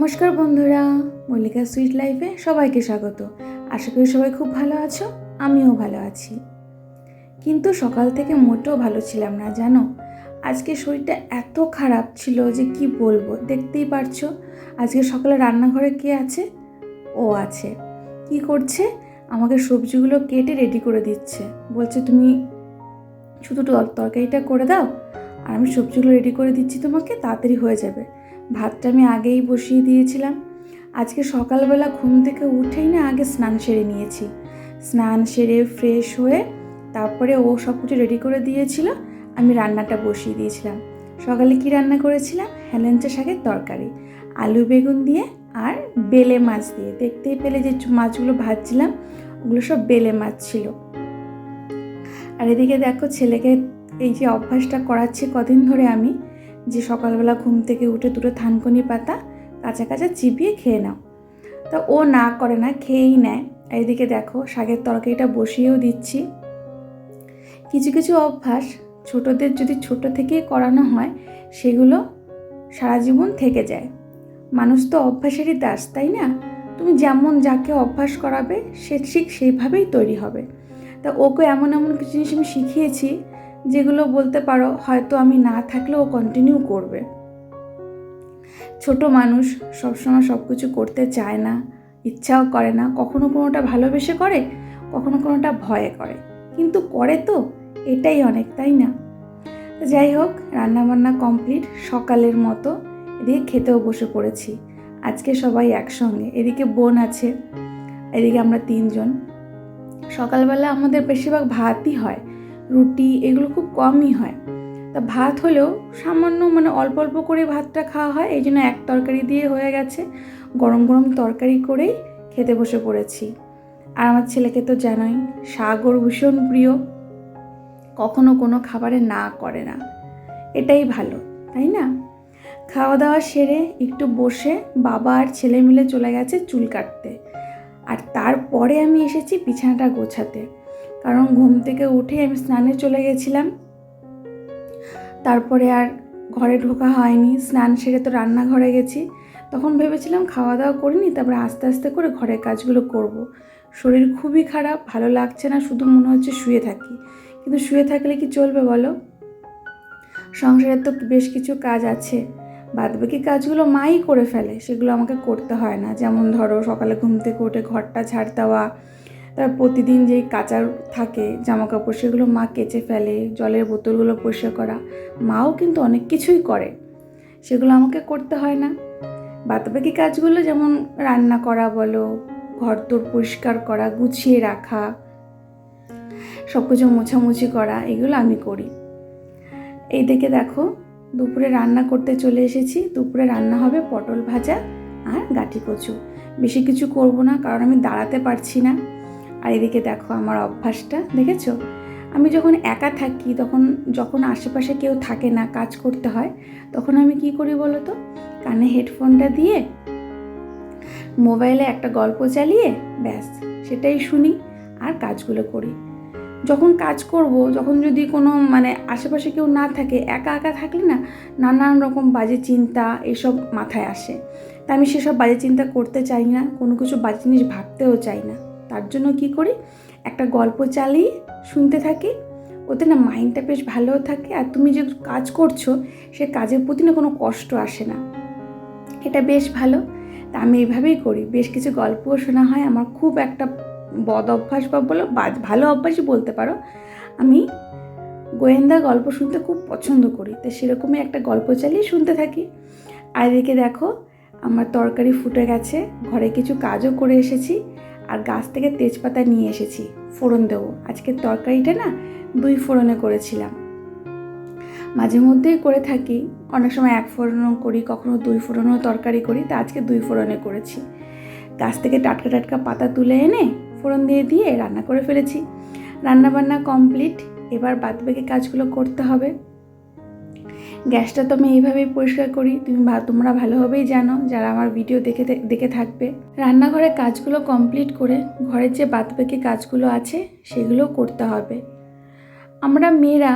নমস্কার বন্ধুরা, মল্লিকা সুইট লাইফে সবাইকে স্বাগত। আশা করি সবাই খুব ভালো আছো, আমিও ভালো আছি। কিন্তু সকাল থেকে মোটেও ভালো ছিলাম না, জানো? আজকে শরীরটা এত খারাপ ছিল যে কি বলব, দেখতেই পারছ? আজকে সকালে রান্নাঘরে কে আছে? ও আছে। কি করছে? আমাকে সবজিগুলো কেটে রেডি করে দিচ্ছে। বলছে, তুমি শুধু তর- তরকারিটা করে দাও, আর আমি সবজিগুলো রেডি করে দিচ্ছি তোমাকে, তাড়াতাড়ি হয়ে যাবে। ভাতটা আমি আগেই বসিয়ে দিয়েছিলাম। আজকে সকালবেলা ঘুম থেকে উঠেই না আগে স্নান সেরে নিয়েছি। স্নান সেরে ফ্রেশ হয়ে তারপরে ও সব কিছু রেডি করে দিয়েছিল, আমি রান্নাটা বসিয়ে দিয়েছিলাম। সকালে কি রান্না করেছিলাম? হেলেঞ্চা শাকের তরকারি, আলু বেগুন দিয়ে আর বেলে মাছ দিয়ে। দেখতেই পেলে যে মাছগুলো ভাজছিলাম, ওগুলো সব বেলে মাছ ছিল। আর এদিকে দেখো ছেলেকে এই যে অভ্যাসটা করাচ্ছি কদিন ধরে আমি যে সকালবেলা ঘুম থেকে উঠে দুটো থানকুনি পাতা কাঁচা কাঁচা চিবিয়ে খেয়ে নাও। তা ও না করে না, খেয়েই নেয়। এদিকে দেখো, শাকের তরকারিটা বসিয়েও দিচ্ছি। কিছু কিছু অভ্যাস ছোটদের যদি ছোট থেকেই করানো হয়, সেগুলো সারা জীবন থেকে যায়। মানুষ তো অভ্যাসেরই দাস, তাই না? তুমি যেমন যাকে অভ্যাস করাবে, সে ঠিক সেইভাবেই তৈরি হবে। তা ওকে এমন এমন কিছু জিনিস আমি শিখিয়েছি যেগুলো বলতে পারো, হয়তো আমি না থাকলেও কন্টিনিউ করবে। ছোট মানুষ সবসময় সব কিছু করতে চায় না, ইচ্ছাও করে না, কখনো কোনোটা ভালোবেসে করে, কখনো কোনোটা ভয়ে করে। কিন্তু করে তো, এটাই অনেক, তাই না? যাই হোক, রান্নাবান্না কমপ্লিট সকালের মতো, এদিকে খেতেও বসে পড়েছি। আজকে সবাই একসঙ্গে, এদিকে বোন আছে, এদিকে আমরা তিনজন। সকালবেলা আমাদের বেশিরভাগ ভাতই হয়। রুটি এগুলো খুব কমই হয়। তা ভাত হলেও সামান্য মানে অল্প অল্প করে ভাতটা খাওয়া হয়, এই জন্য এক তরকারি দিয়ে হয়ে গেছে। গরম গরম তরকারি করেই খেতে বসে পড়েছি। আর আমার ছেলেকে তো জানোই, সাগর ভীষণ প্রিয়। কখনো কোনো খাবারে না করে না। এটাই ভালো, তাই না? খাওয়া দাওয়া সেরে একটু বসে বাবা আর ছেলে মিলে চলে গেছে চুল কাটতে। আর তারপরে আমি এসেছি বিছানাটা গোছাতে। কারণ ঘুম থেকে উঠে আমি স্নানে চলে গেছিলাম। তারপরে আর ঘরে ঢোকা হয়নি, স্নান সেরে তো রান্নাঘরে গেছি। তখন ভেবেছিলাম খাওয়া দাওয়া করিনি, তারপরে আস্তে আস্তে করে ঘরের কাজগুলো করব। শরীর খুবই খারাপ, ভালো লাগছে না, শুধু মনে হচ্ছে শুয়ে থাকি। কিন্তু শুয়ে থাকলে কি চলবে বলো? সংসারের তো বেশ কিছু কাজ আছে। বাদবাকি কাজগুলো মাই করে ফেলে, সেগুলো আমাকে করতে হয় না। যেমন ধরো সকালে ঘুম থেকে উঠে ঘরটা ঝাড় দেওয়া তার প্রতিদিন যেই কাচার থাকে জামা কাপড় সেগুলো মা কেচে ফেলে, জলের বোতলগুলো পরিষ্কার করা। মাও কিন্তু অনেক কিছুই করে। সেগুলো আমাকে করতে হয় না। বাদবাকি কাজগুলো যেমন রান্না করা বলো ঘর তোর পরিষ্কার করা, গুছিয়ে রাখা সব কিছু মোছামুছি করা, এগুলো আমি করি। এই দেখে দেখো, দুপুরে রান্না করতে চলে এসেছি। দুপুরে রান্না হবে পটল ভাজা আর গাঠি কচু। বেশি কিছু করব না, কারণ আমি দাঁড়াতে পারছি না। আর এদিকে দেখো আমার অভ্যাসটা, দেখেছ? আমি যখন একা থাকি, তখন যখন আশেপাশে কেউ থাকে না, কাজ করতে হয়, তখন আমি কি করি বলো তো কানে হেডফোনটা দিয়ে মোবাইলে একটা গল্প চালিয়ে ব্যাস, সেটাই শুনি আর কাজগুলো করি। যখন কাজ করব, যখন যদি কোনো মানে আশেপাশে কেউ না থাকে, একা একা থাকলে না নানান রকম বাজে চিন্তা এসব মাথায় আসে। তা আমি সেসব বাজে চিন্তা করতে চাই না, কোনো কিছু বাজে জিনিস ভাবতেও চাই না। তার জন্য কি করি? একটা গল্প চালিয়ে শুনতে থাকি। ওতে না মাইন্ডটা বেশ ভালো থাকে। আর তুমি যে কাজ করছ, সে কাজের প্রতি না কোনো কষ্ট আসে না। এটা বেশ ভালো। তা আমি এইভাবেই করি। বেশ কিছু গল্পও শোনা হয়। আমার খুব একটা বদ অভ্যাস বা বলো ভালো অভ্যাসই বলতে পারো। আমি গোয়েন্দা গল্প শুনতে খুব পছন্দ করি। তো সেরকমই একটা গল্প চালিয়ে শুনতে থাকি। আর এদিকে দেখো, আমার তরকারি ফুটে গেছে। ঘরে কিছু কাজও করে এসেছি। আর গাছ থেকে তেজপাতা নিয়ে এসেছি, ফোড়ন দেবো। আজকের তরকারিটা না দুই ফোড়নে করেছিলাম। মাঝে মধ্যেই করে থাকি, অনেক সময় এক ফোড়নও করি, কখনো দুই ফোড়নও তরকারি করি, তা আজকে দুই ফোড়নে করেছি। গাছ থেকে টাটকা টাটকা পাতা তুলে এনে ফোড়ন দিয়ে দিয়ে রান্না করে ফেলেছি। রান্না বান্না কমপ্লিট, এবার বাদবাকি কাজগুলো করতে হবে। গ্যাসটা তো আমি এইভাবেই পরিষ্কার করি। তুমি তোমরা ভালোভাবেই জানো যারা আমার ভিডিও দেখে দেখে থাকবে। রান্নাঘরে কাজগুলো কমপ্লিট করে ঘরের যে বাদবাকি কাজগুলো আছে সেগুলো করতে হবে। আমরা মেয়েরা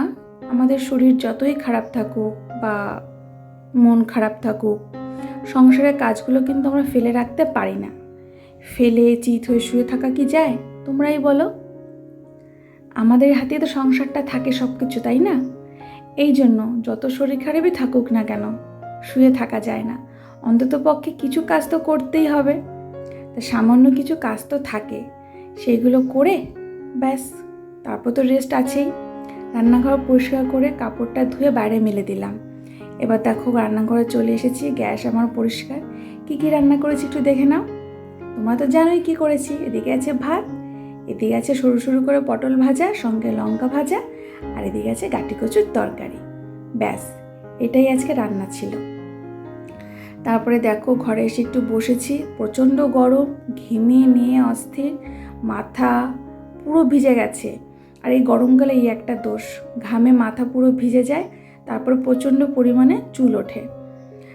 আমাদের শরীর যতই খারাপ থাকুক বা মন খারাপ থাকুক, সংসারের কাজগুলো কিন্তু আমরা ফেলে রাখতে পারি না। ফেলে, চিত হয়ে শুয়ে থাকা কি যায়? তোমরাই বলো। আমাদের হাতে তো সংসারটা থাকে সব কিছু তাই না? এই জন্য যত শরীর খারাপই থাকুক না কেন, শুয়ে থাকা যায় না। অন্তত পক্ষে কিছু কাজ তো করতেই হবে। তা সামান্য কিছু কাজ তো থাকে। সেইগুলো করে ব্যাস, তারপর তো রেস্ট আছেই। রান্নাঘর পরিষ্কার করে কাপড়টা ধুয়ে বাইরে মেলে দিলাম। এবার দেখো রান্নাঘরে চলে এসেছি, গ্যাস আমার পরিষ্কার। কী কী রান্না করেছি একটু দেখে নাও। তোমরা তো জানোই কী করেছি, এদিকে আছে ভাত এদিকে আছে সরু সরু করে পটল ভাজা, সঙ্গে লঙ্কা ভাজা, আর এদিকে আছে গাটি কচুর তরকারি। ব্যাস, এটাই আজকে রান্না ছিল। তারপরে দেখো ঘরে এসে একটু বসেছি। প্রচণ্ড গরম, ঘেমে, নিয়ে, অস্থির, মাথা পুরো ভিজে গেছে। আর এই গরমকালে এই একটা দোষ, ঘামে মাথা পুরো ভিজে যায়, তারপর প্রচণ্ড পরিমাণে চুল ওঠে।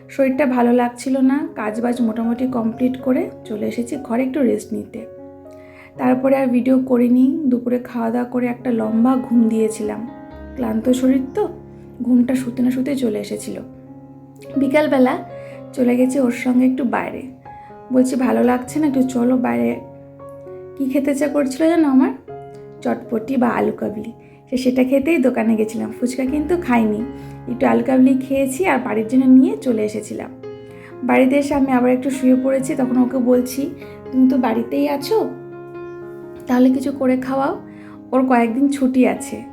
শরীরটা ভালো লাগছিল না, কাজবাজ মোটামুটি কমপ্লিট করে চলে এসেছি ঘরে একটু রেস্ট নিতে। তারপরে আর ভিডিও করিনি। দুপুরে খাওয়া দাওয়া করে একটা লম্বা ঘুম দিয়েছিলাম। ক্লান্ত শরীর তো, ঘুমটা শুতে না শুতে চলে এসেছিল। বিকালবেলা চলে গেছি ওর সঙ্গে একটু বাইরে। বলছি, ভালো লাগছে না? একটু চলো বাইরে। কি খেতে চা করছিল জানো আমার? চটপটি বা আলু কাবলি। সে সেটা খেতেই দোকানে গেছিলাম। ফুচকা কিন্তু খাইনি। একটু আলু কাবলি খেয়েছি আর বাড়ির জন্য নিয়ে চলে এসেছিলাম। বাড়িতে এসে আমি আবার একটু শুয়ে পড়েছি। তখন ওকে বলছি, তুমি তো বাড়িতেই আছো? তাহলে কিছু করে খাওয়াও। ওর কয়েকদিন ছুটি আছে।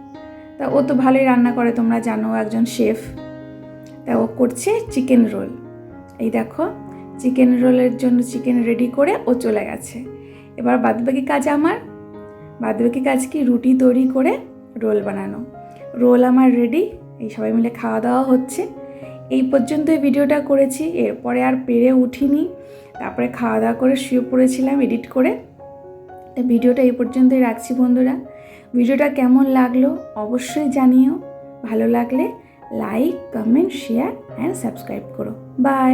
তা ও তো ভালোই রান্না করে, তোমরা জানো, একজন শেফ। তা ও করছে চিকেন রোল। এই দেখো, চিকেন রোলের জন্য চিকেন রেডি করে ও চলে গেছে। এবার বাদবাকি কাজ আমার। বাদবাকি কাজ কি? রুটি তৈরি করে রোল বানানো। রোল আমার রেডি, এই সবাই মিলে খাওয়া দাওয়া হচ্ছে। এই পর্যন্ত এই ভিডিওটা করেছি। এরপরে আর পেরে উঠিনি। তারপরে খাওয়া দাওয়া করে শুয়ে পড়েছিলাম, এডিট করে। তা ভিডিওটা এই পর্যন্তই রাখছি বন্ধুরা। ভিডিওটা কেমন লাগল অবশ্যই জানিও। ভালো লাগলে like, comment, share and subscribe করো। বাই